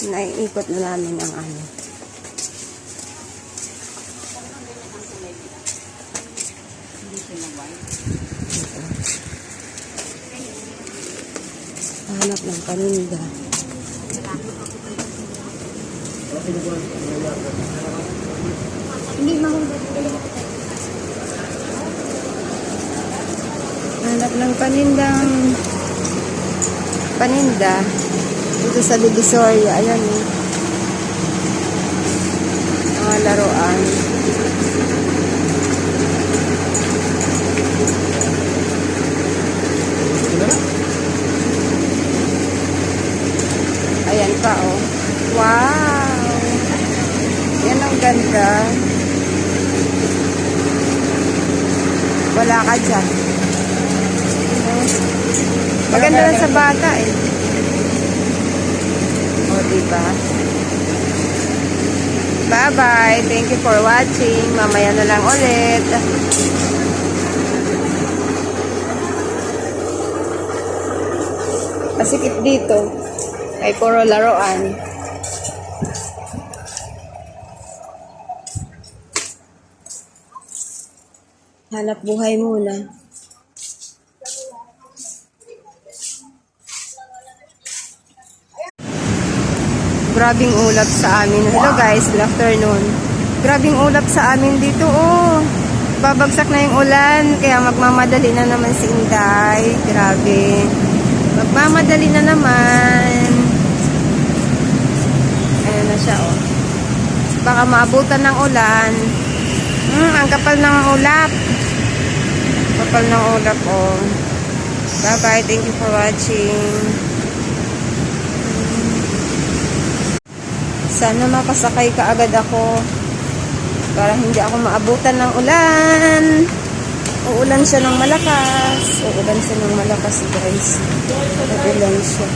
Naiikot na namin ang ano. Hanap ng paninda. Hindi. Hanap ng panindang paninda dito sa Divisoria. Ayan eh. Mga laruan. Ayan pa oh. Wow! Yan ang ganda. Wala ka dyan. Maganda lang sa bata eh. Diba? Bye-bye. Thank you for watching. Mamaya na lang ulit. Pasikip dito. Ay puro laruan. Hanap buhay muna. Grabing ulap sa amin. Hello guys, good afternoon. Grabing ulap sa amin dito. Oh, babagsak na yung ulan. Kaya magmamadali na naman si Inday. Grabe. Magmamadali na naman. Ayan na siya oh. Baka maabutan ng ulan. Hmm, ang kapal ng ulap. Kapal ng ulap oh. Bye bye. Thank you for watching. Sana makasakay ka agad ako para hindi ako maabutan ng ulan. Uulan siya ng malakas. Uulan siya ng malakas, guys. Uulan siya.